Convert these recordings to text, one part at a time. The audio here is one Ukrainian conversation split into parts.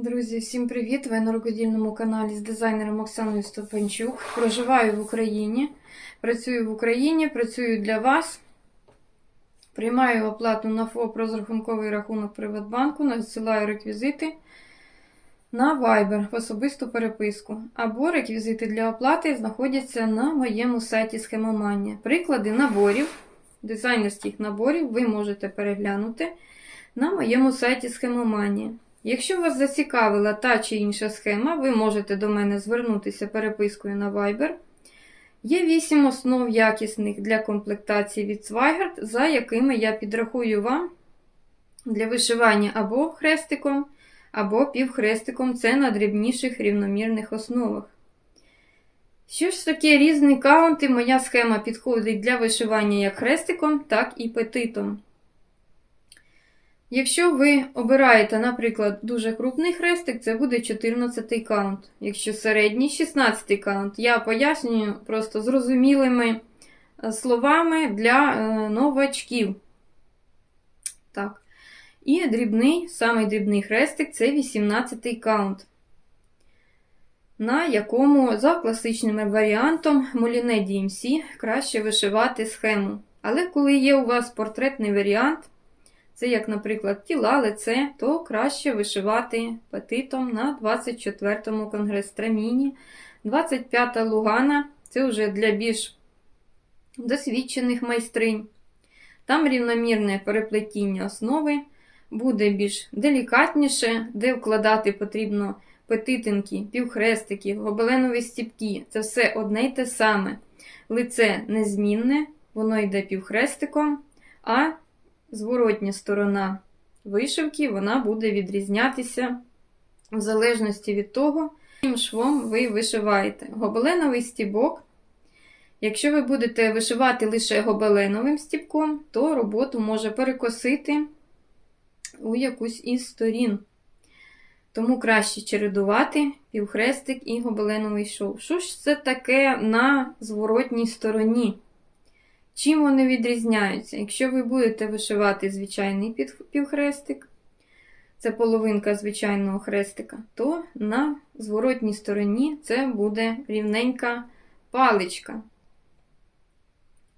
Друзі, всім привіт! Ви на рукодільному каналі з дизайнером Оксаною Стопанчук. Проживаю в Україні, працюю в Україні, працюю для вас. Приймаю оплату на ФОП розрахунковий рахунок Приватбанку, надсилаю реквізити на Viber в особисту переписку. Або реквізити для оплати знаходяться на моєму сайті Схемоманія. Приклади наборів, дизайнерських наборів ви можете переглянути на моєму сайті Схемоманія. Якщо вас зацікавила та чи інша схема, ви можете до мене звернутися перепискою на Viber. Є 8 основ якісних для комплектації від Swigert, за якими я підрахую вам для вишивання або хрестиком, або півхрестиком це на дрібніших рівномірних основах. Що ж таке різні каунти, моя схема підходить для вишивання як хрестиком, так і петитом. Якщо ви обираєте, наприклад, дуже крупний хрестик, це буде 14 каунт. Якщо середній 16 каунт. Я пояснюю просто зрозумілими словами для новачків. Так. І дрібний, самий дрібний хрестик це 18 каунт, на якому за класичним варіантом Moliné DMC краще вишивати схему. Але коли є у вас портретний варіант, це, як, наприклад, тіла, лице, то краще вишивати петитом на 24-му конгрес-траміні. 25-та лугана це вже для більш досвідчених майстринь. Там рівномірне переплетіння основи буде більш делікатніше, де вкладати потрібно петитинки, півхрестики, гобеленові стіпки. Це все одне й те саме. Лице незмінне, воно йде півхрестиком, а зворотня сторона вишивки вона буде відрізнятися в залежності від того, яким швом ви вишиваєте. Гобеленовий стібок. Якщо ви будете вишивати лише гобеленовим стібком, то роботу може перекосити у якусь із сторін. Тому краще чередувати півхрестик і гобеленовий шов. Що ж це таке на зворотній стороні? Чим вони відрізняються? Якщо ви будете вишивати звичайний півхрестик, це половинка звичайного хрестика, то на зворотній стороні це буде рівненька паличка.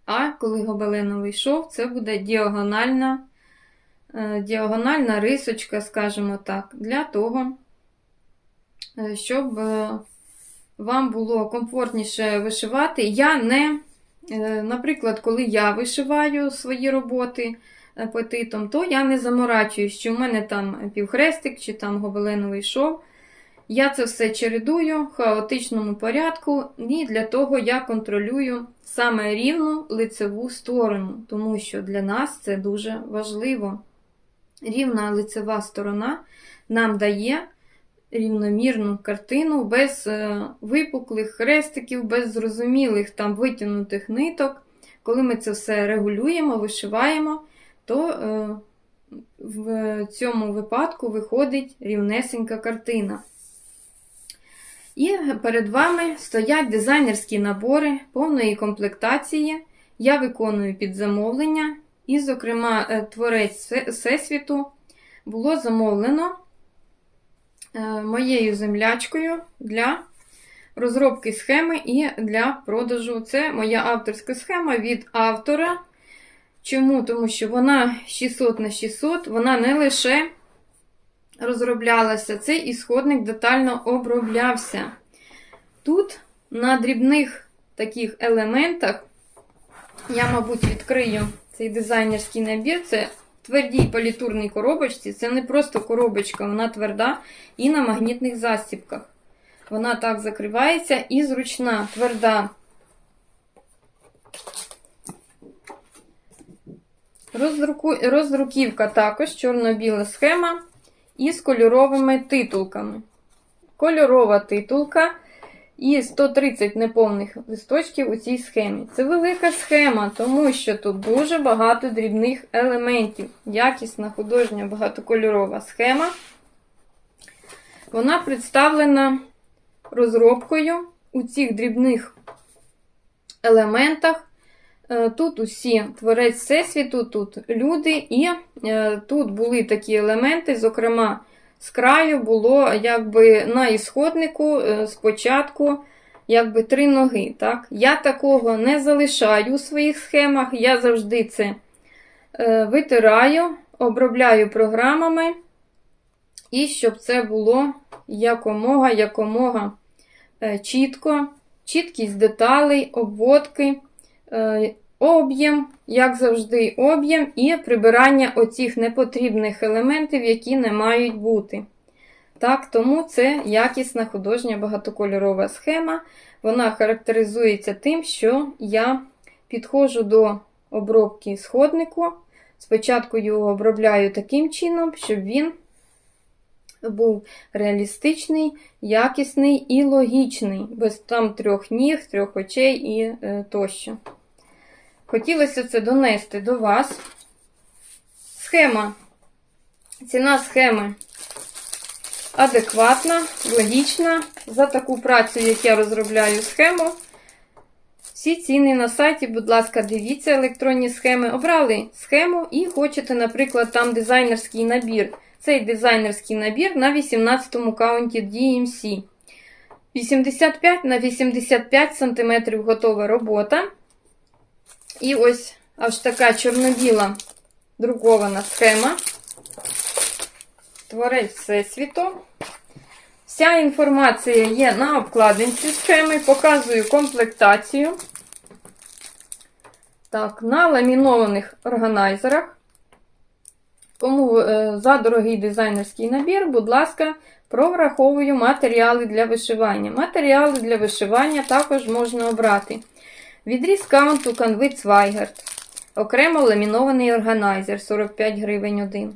А коли гобеленовий шов, це буде діагональна, діагональна рисочка, скажімо так, для того, щоб вам було комфортніше вишивати. Я не Наприклад, коли я вишиваю свої роботи петитом, то я не заморачуюсь, що в мене там півхрестик чи там гобеленовий шов. Я це все чередую в хаотичному порядку, і для того я контролюю саме рівну лицеву сторону, тому що для нас це дуже важливо. Рівна лицева сторона нам дає рівномірну картину, без е, випуклих хрестиків, без зрозумілих там витягнутих ниток. Коли ми це все регулюємо, вишиваємо, то е, в цьому випадку виходить рівнесенька картина. І перед вами стоять дизайнерські набори повної комплектації. Я виконую під замовлення, і, зокрема, е, творець Всесвіту було замовлено моєю землячкою для розробки схеми і для продажу. Це моя авторська схема від автора. Чому? Тому що вона 600 на 600, вона не лише розроблялася, цей ісходник детально оброблявся. Тут на дрібних таких елементах, я, мабуть, відкрию цей дизайнерський набір. Це твердій політурній коробочці це не просто коробочка, вона тверда і на магнітних застібках. Вона так закривається і зручна, тверда. Роздруку... Роздруківка також чорно-біла схема із кольоровими титулками. Кольорова титулка і 130 неповних листочків у цій схемі. Це велика схема, тому що тут дуже багато дрібних елементів. Якісна художня багатокольорова схема. Вона представлена розробкою у цих дрібних елементах. Е, тут усі творець Всесвіту, тут люди, і е, тут були такі елементи, зокрема, з краю було якби на ісходнику е, спочатку якби три ноги. Так? Я такого не залишаю у своїх схемах, я завжди це е, витираю, обробляю програмами, і щоб це було якомога, якомога е, чітко, чіткість деталей, обводки, об'єм, як завжди, об'єм і прибирання оцих непотрібних елементів, які не мають бути. Так, Тому це якісна художня багатокольорова схема. Вона характеризується тим, що я підходжу до обробки сходнику. Спочатку його обробляю таким чином, щоб він був реалістичний, якісний і логічний, без там трьох ніг, трьох очей і е, тощо. Хотілося це донести до вас. Схема. Ціна схеми адекватна, логічна. За таку працю, як я розробляю схему. Всі ціни на сайті, будь ласка, дивіться електронні схеми. Обрали схему і хочете, наприклад, там дизайнерський набір. Цей дизайнерський набір на 18 му каунті DMC. 85 на 85 см готова робота. І ось аж така чорно-біла друкована схема. Творець Всесвіту. Вся інформація є на обкладинці схеми. Показую комплектацію. Так, на ламінованих органайзерах. Кому е, за дорогий дизайнерський набір, будь ласка, прораховую матеріали для вишивання. Матеріали для вишивання також можна обрати. Відріз каунту канви Цвайгард. Окремо ламінований органайзер 45 гривень один.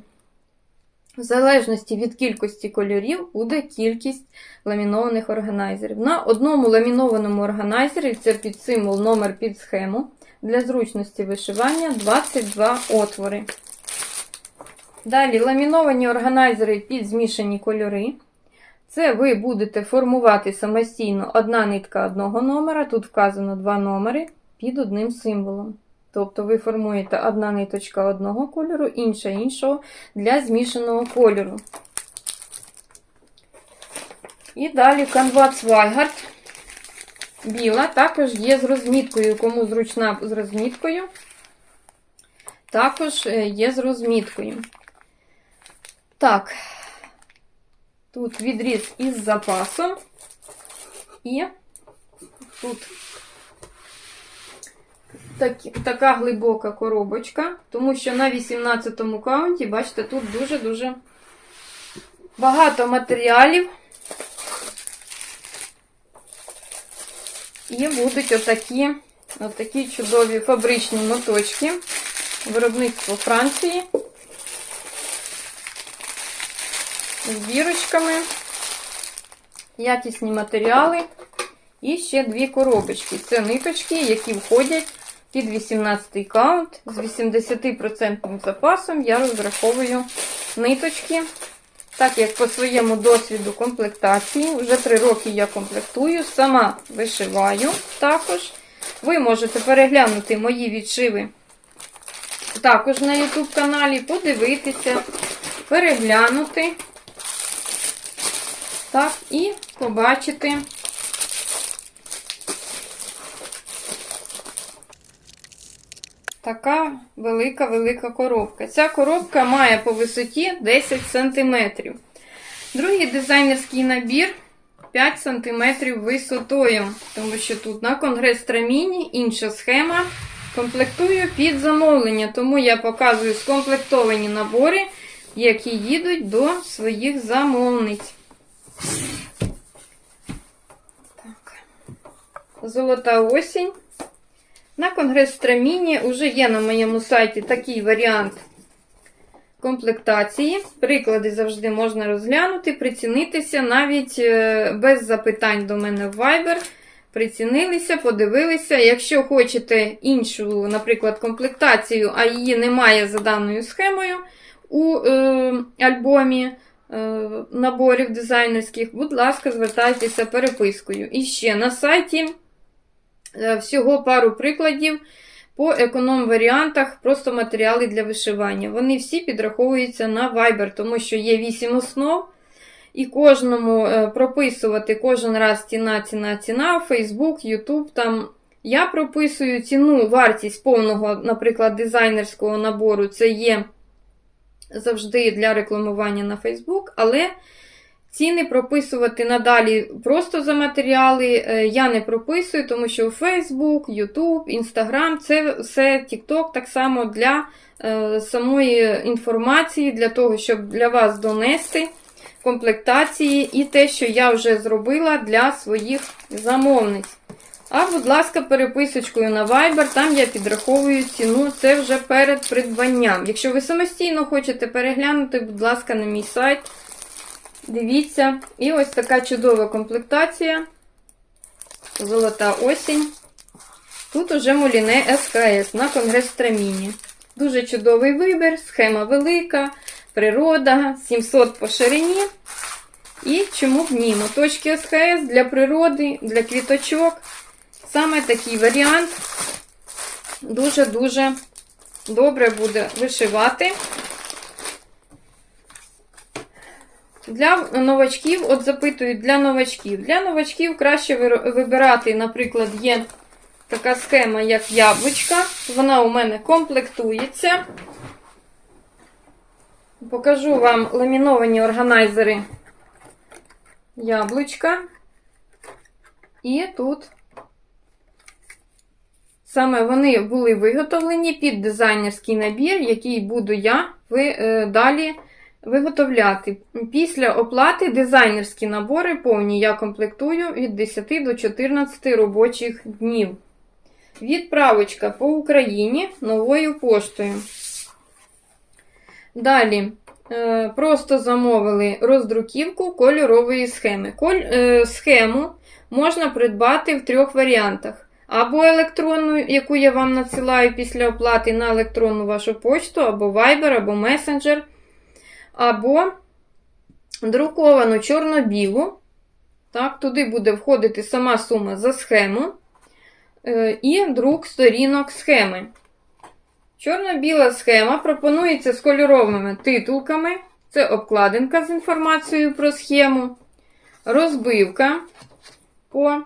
В залежності від кількості кольорів буде кількість ламінованих органайзерів. На одному ламінованому органайзері, це під символ номер під схему, для зручності вишивання 22 отвори. Далі ламіновані органайзери під змішані кольори. Це ви будете формувати самостійно одна нитка одного номера, тут вказано два номери під одним символом. Тобто ви формуєте одна ниточка одного кольору, інша іншого для змішаного кольору. І далі канва Цвайгард. Біла, також є з розміткою, кому зручна з розміткою. Також е, є з розміткою. Так, тут відріз із запасом. І тут так, така глибока коробочка, тому що на 18-му каунті, бачите, тут дуже-дуже багато матеріалів. І будуть отакі, отакі чудові фабричні моточки. Виробництво Франції. З бірочками, якісні матеріали. І ще дві коробочки. Це ниточки, які входять під 18 каунт. З 80% запасом я розраховую ниточки. Так як по своєму досвіду комплектації, вже 3 роки я комплектую, сама вишиваю також. Ви можете переглянути мої відшиви також на YouTube каналі, подивитися, переглянути. Так, і побачити. Така велика-велика коробка. Ця коробка має по висоті 10 см. Другий дизайнерський набір 5 см висотою, тому що тут на конгрес Траміні інша схема. Комплектую під замовлення, тому я показую скомплектовані набори, які їдуть до своїх замовниць. Так. Золота осінь. На конгрес Страміні вже є на моєму сайті такий варіант комплектації. Приклади завжди можна розглянути, прицінитися навіть е, без запитань до мене в Viber. Прицінилися, подивилися. Якщо хочете іншу, наприклад, комплектацію, а її немає за даною схемою у е, альбомі наборів дизайнерських, будь ласка, звертайтеся перепискою. І ще на сайті. Е, всього пару прикладів по економ-варіантах, просто матеріали для вишивання. Вони всі підраховуються на Viber, тому що є 8 основ, і кожному е, прописувати кожен раз ціна, ціна, ціна, Facebook, YouTube. Там я прописую ціну, вартість повного, наприклад, дизайнерського набору. Це є завжди для рекламування на Facebook, але ціни прописувати надалі просто за матеріали е, я не прописую, тому що Facebook, YouTube, Instagram це все TikTok так само для е, самої інформації, для того, щоб для вас донести комплектації і те, що я вже зробила для своїх замовниць. А, будь ласка, переписочкою на Viber, там я підраховую ціну, це вже перед придбанням. Якщо ви самостійно хочете переглянути, будь ласка, на мій сайт. Дивіться. І ось така чудова комплектація. Золота осінь. Тут уже Муліне СКС на Конгрес Страміні. Дуже чудовий вибір, схема велика, природа, 700 по ширині. І чому б ні? Моточки СХС для природи, для квіточок. Саме такий варіант дуже-дуже добре буде вишивати. Для новачків, от запитують для новачків. Для новачків краще вибирати, наприклад, є така схема, як яблучка. Вона у мене комплектується. Покажу вам ламіновані органайзери яблучка. І тут саме вони були виготовлені під дизайнерський набір, який буду я е, далі виготовляти. Після оплати дизайнерські набори повні я комплектую від 10 до 14 робочих днів. Відправочка по Україні новою поштою. Далі. е, Просто замовили роздруківку кольорової схеми. Е, схему можна придбати в трьох варіантах. Або електронну, яку я вам надсилаю після оплати на електронну вашу почту, або Viber, або Messenger, або друковану чорно-білу. Так, туди буде входити сама сума за схему е, і друк сторінок схеми. Чорно-біла схема пропонується з кольоровими титулками. Це обкладинка з інформацією про схему, розбивка по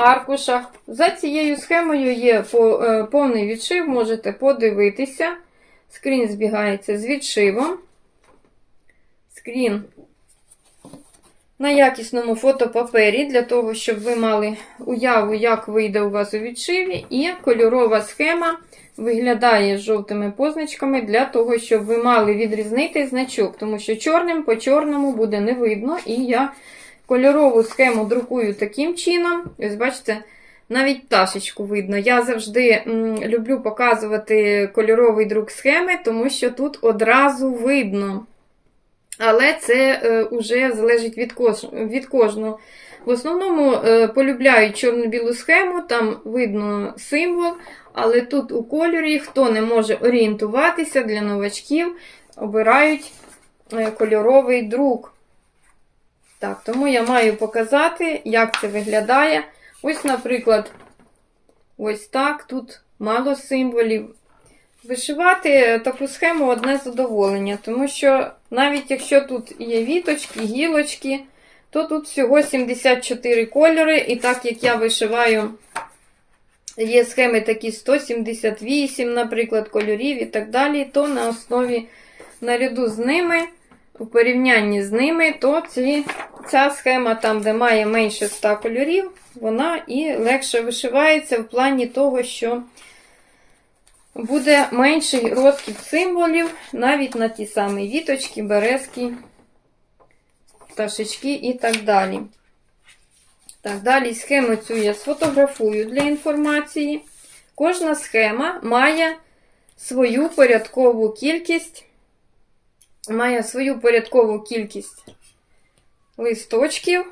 аркушах. За цією схемою є е, повний відшив, можете подивитися. Скрін збігається з відшивом. Скрін на якісному фотопапері, для того, щоб ви мали уяву, як вийде у вас у відшиві. І кольорова схема виглядає з жовтими позначками для того, щоб ви мали відрізнити значок, тому що чорним по чорному буде не видно. І я кольорову схему друкую таким чином. Ось бачите, навіть пташечку видно. Я завжди люблю показувати кольоровий друк схеми, тому що тут одразу видно. Але це е, вже залежить від, кож, від кожного. В основному е, полюбляють чорно-білу схему, там видно символ, але тут у кольорі, хто не може орієнтуватися для новачків, обирають е, кольоровий друк. Так, тому я маю показати, як це виглядає. Ось, наприклад, ось так. Тут мало символів. Вишивати таку схему одне задоволення, тому що навіть якщо тут є віточки, гілочки, то тут всього 74 кольори, і так як я вишиваю, є схеми такі 178, наприклад, кольорів і так далі, то на основі наряду з ними, у порівнянні з ними, то ці, ця схема, там, де має менше 100 кольорів, вона і легше вишивається в плані того, що буде менший розкид символів навіть на ті самі віточки, березки, пташечки і так далі. Так, далі схему цю я сфотографую для інформації. Кожна схема має свою порядкову кількість, має свою порядкову кількість листочків,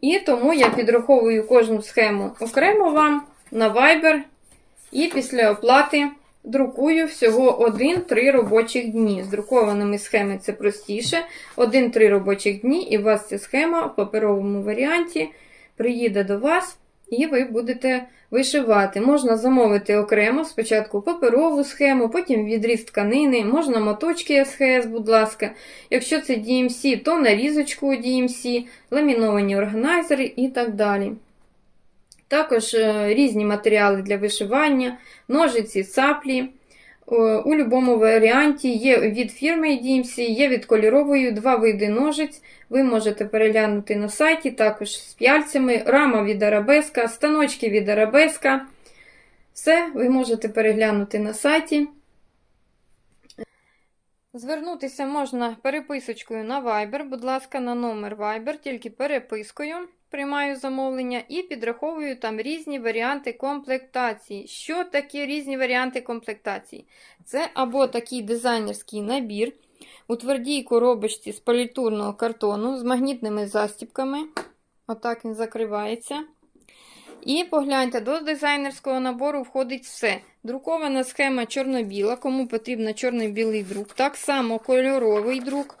і тому я підраховую кожну схему окремо вам на Viber, і після оплати друкую всього 1-3 робочих дні. З друкованими схеми це простіше. 1-3 робочих дні, і у вас ця схема в паперовому варіанті приїде до вас і ви будете вишивати. Можна замовити окремо спочатку паперову схему, потім відріз тканини, можна моточки СХС, будь ласка. Якщо це DMC, то нарізочку DMC, ламіновані органайзери і так далі. Також е, різні матеріали для вишивання, ножиці, цаплі. О, У будь-якому варіанті є від фірми DMC, є від кольорової, два види ножиць. Ви можете переглянути на сайті, також з п'яльцями, рама від арабеска, станочки від арабеска. Все ви можете переглянути на сайті. Звернутися можна переписочкою на Viber, будь ласка, на номер Viber, тільки перепискою приймаю замовлення і підраховую там різні варіанти комплектації. Що таке різні варіанти комплектації? Це або такий дизайнерський набір у твердій коробочці з політурного картону з магнітними застібками. Отак він закривається. І погляньте, до дизайнерського набору входить все. Друкована схема чорно-біла, кому потрібен чорно-білий друк. Так само кольоровий друк.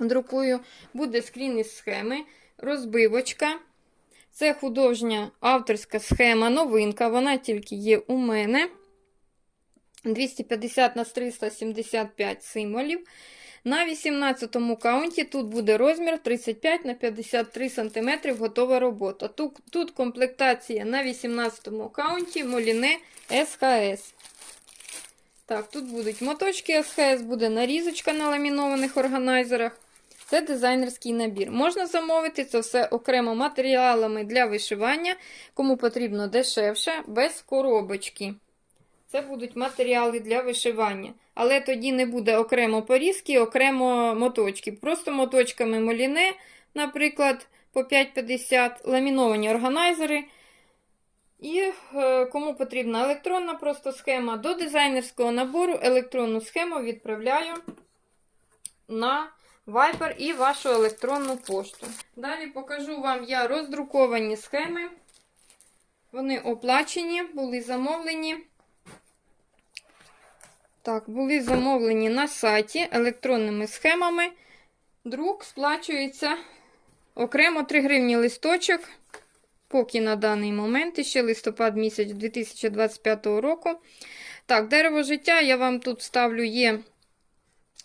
Друкую, буде скрін із схеми, розбивочка. Це художня авторська схема, новинка. Вона тільки є у мене. 250 на 375 символів. На 18 каунті тут буде розмір 35 на 53 см готова робота. Тут, тут комплектація на 18 каунті Моліне СХС. Так, тут будуть моточки СХС, буде нарізочка на ламінованих органайзерах. Це дизайнерський набір. Можна замовити це все окремо матеріалами для вишивання, кому потрібно дешевше, без коробочки. Це будуть матеріали для вишивання. Але тоді не буде окремо порізки, окремо моточки. Просто моточками моліне, наприклад, по 5,50 ламіновані органайзери. І е, кому потрібна електронна просто схема, до дизайнерського набору електронну схему відправляю на Viber і вашу електронну пошту. Далі покажу вам я роздруковані схеми. Вони оплачені, були замовлені. Так, були замовлені на сайті електронними схемами. Друк сплачується окремо 3 гривні листочок. Поки на даний момент, ще листопад місяць 2025 року. Так, дерево життя я вам тут ставлю є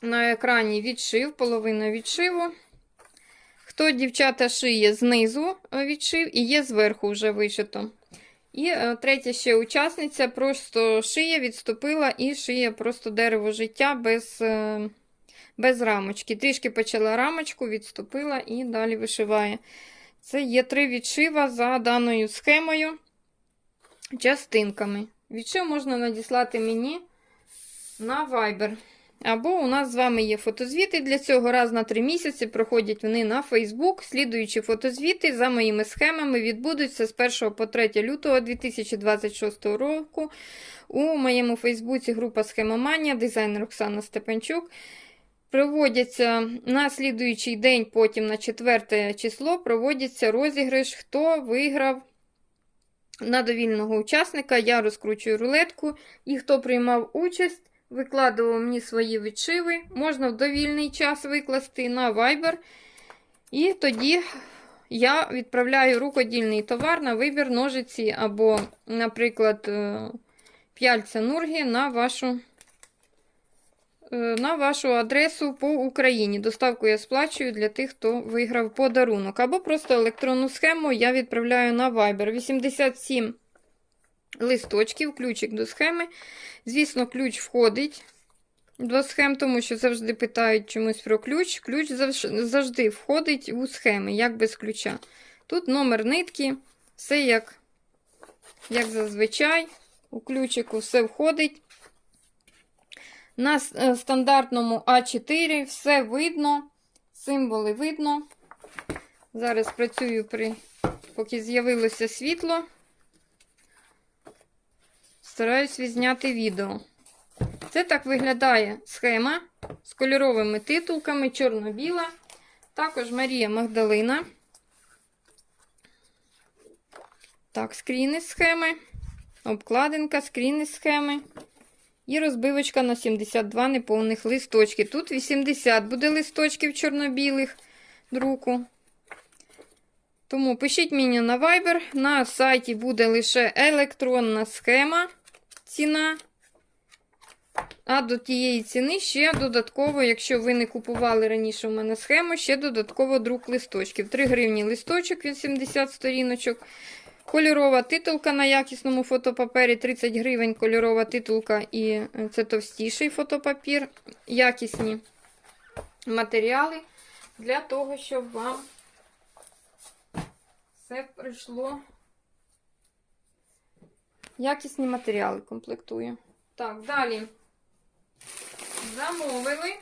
на екрані відшив, половина відшиву. Хто дівчата шиє знизу відшив і є зверху вже вишито. І е, третя ще учасниця просто шиє, відступила і шиє просто дерево життя без е, без рамочки. Трішки почала рамочку, відступила і далі вишиває. Це є три відшива за даною схемою, частинками. Відшив можна надіслати мені на Viber. Або у нас з вами є фотозвіти. Для цього раз на три місяці проходять вони на Facebook. Слідуючі фотозвіти за моїми схемами відбудуться з 1 по 3 лютого 2026 року. У моєму Фейсбуці група Схемоманія, дизайнер Оксана Степанчук. Проводяться на слідуючий день, потім на 4 число, проводяться розіграш, хто виграв на довільного учасника. Я розкручую рулетку, і хто приймав участь. Викладував мені свої відшиви. Можна в довільний час викласти на Viber. І тоді я відправляю рукодільний товар на вибір ножиці або, наприклад, е, п'яльця нургі на вашу е, на вашу адресу по Україні. Доставку я сплачую для тих, хто виграв подарунок. Або просто електронну схему я відправляю на Viber 87 листочків, ключик до схеми. Звісно, ключ входить до схем, тому що завжди питають чомусь про ключ. Ключ завжди входить у схеми, як без ключа. Тут номер нитки, все як, як зазвичай, у ключику все входить. На е, стандартному А4 все видно, символи видно. Зараз працюю, при, поки з'явилося світло. Стараюсь відзняти відео. Це так виглядає схема з кольоровими титулками, чорно-біла. Також Марія Магдалина. Так, скріни схеми, обкладинка, скріни схеми. І розбивочка на 72 неповних листочки. Тут 80 буде листочків чорно-білих друку. Тому пишіть мені на Viber. На сайті буде лише електронна схема ціна. А до тієї ціни ще додатково, якщо ви не купували раніше у мене схему, ще додатково друк листочків. 3 гривні листочок 80 сторіночок. Кольорова титулка на якісному фотопапері 30 гривень кольорова титулка, і е, це товстіший фотопапір. Якісні матеріали для того, щоб вам все прийшло. Якісні матеріали комплектую. Так, далі. Замовили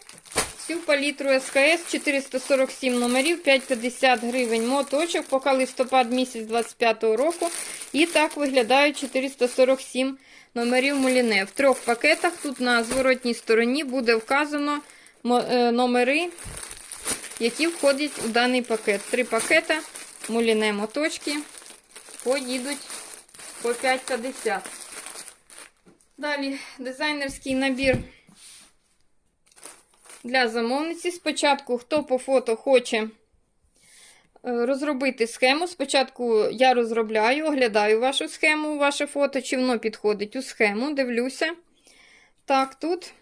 всю палітру СКС 447 номерів, 5,50 гривень моточок, поки листопад місяць 25 року. І так виглядають 447 номерів муліне. В трьох пакетах тут на зворотній стороні буде вказано е, номери, які входять у даний пакет. Три пакета муліне моточки поїдуть по 5,50. Далі дизайнерський набір для замовниці. Спочатку, хто по фото хоче е, розробити схему. Спочатку я розробляю, оглядаю вашу схему, ваше фото, чи воно підходить у схему, дивлюся. Так, тут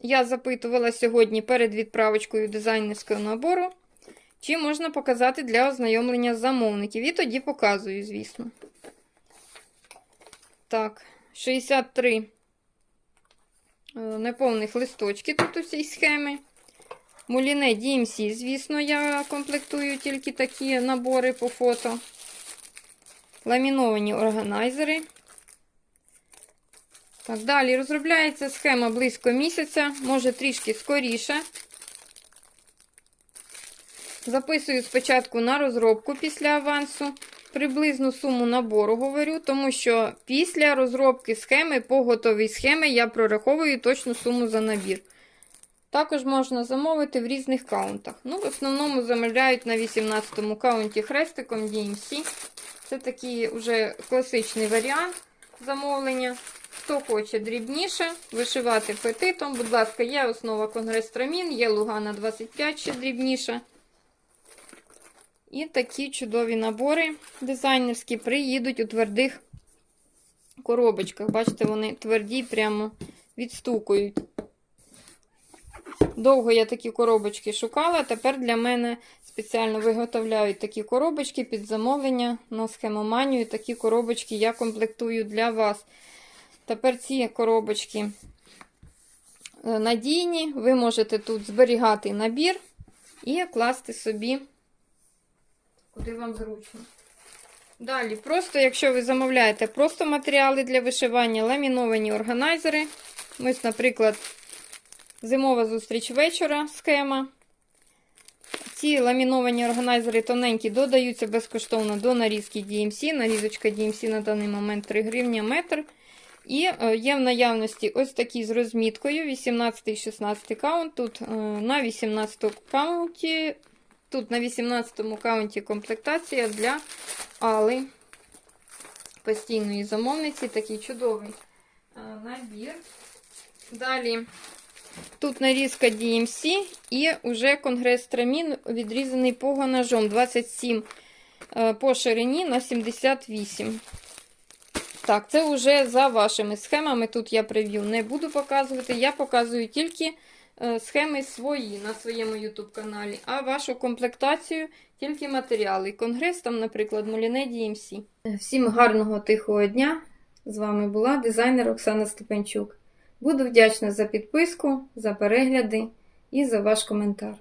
я запитувала сьогодні перед відправочкою дизайнерського набору, чи можна показати для ознайомлення замовників. І тоді показую, звісно. Так, 63 е, неповних листочки тут у цій схемі. Муліне DMC, звісно, я комплектую тільки такі набори по фото. Ламіновані органайзери. Так, далі розробляється схема близько місяця, може трішки скоріше. Записую спочатку на розробку після авансу. Приблизну суму набору говорю, тому що після розробки схеми по готовій схемі я прораховую точну суму за набір. Також можна замовити в різних каунтах. Ну, в основному замовляють на 18-му каунті хрестиком DMC. Це такий вже класичний варіант замовлення. Хто хоче дрібніше, вишивати петитом. Будь ласка, є основа конгрес-трамін, є Лугана 25 ще дрібніша. І такі чудові набори дизайнерські приїдуть у твердих коробочках. Бачите, вони тверді, прямо відстукують. Довго я такі коробочки шукала, тепер для мене спеціально виготовляють такі коробочки під замовлення на схемоманію. Такі коробочки я комплектую для вас. Тепер ці коробочки е, надійні, ви можете тут зберігати набір і класти собі, куди вам зручно. Далі, просто, якщо ви замовляєте просто матеріали для вишивання, ламіновані органайзери. Ось, наприклад, зимова зустріч вечора схема. Ці ламіновані органайзери тоненькі додаються безкоштовно до нарізки DMC. Нарізочка DMC на даний момент 3 гривні метр. І е, є в наявності ось такі з розміткою 18 і 16 каунт. Тут е, на 18 каунті, тут на 18-му каунті комплектація для Али постійної замовниці. Такий чудовий е, набір. Далі тут нарізка DMC і вже конгрес трамін відрізаний погонажом 27 е, по ширині на 78. Так, це вже за вашими схемами. Тут я прев'ю не буду показувати. Я показую тільки схеми свої на своєму YouTube каналі, а вашу комплектацію тільки матеріали. Конгрес, там, наприклад, Моліне DMC. Всім гарного тихого дня! З вами була дизайнер Оксана Степанчук. Буду вдячна за підписку, за перегляди і за ваш коментар.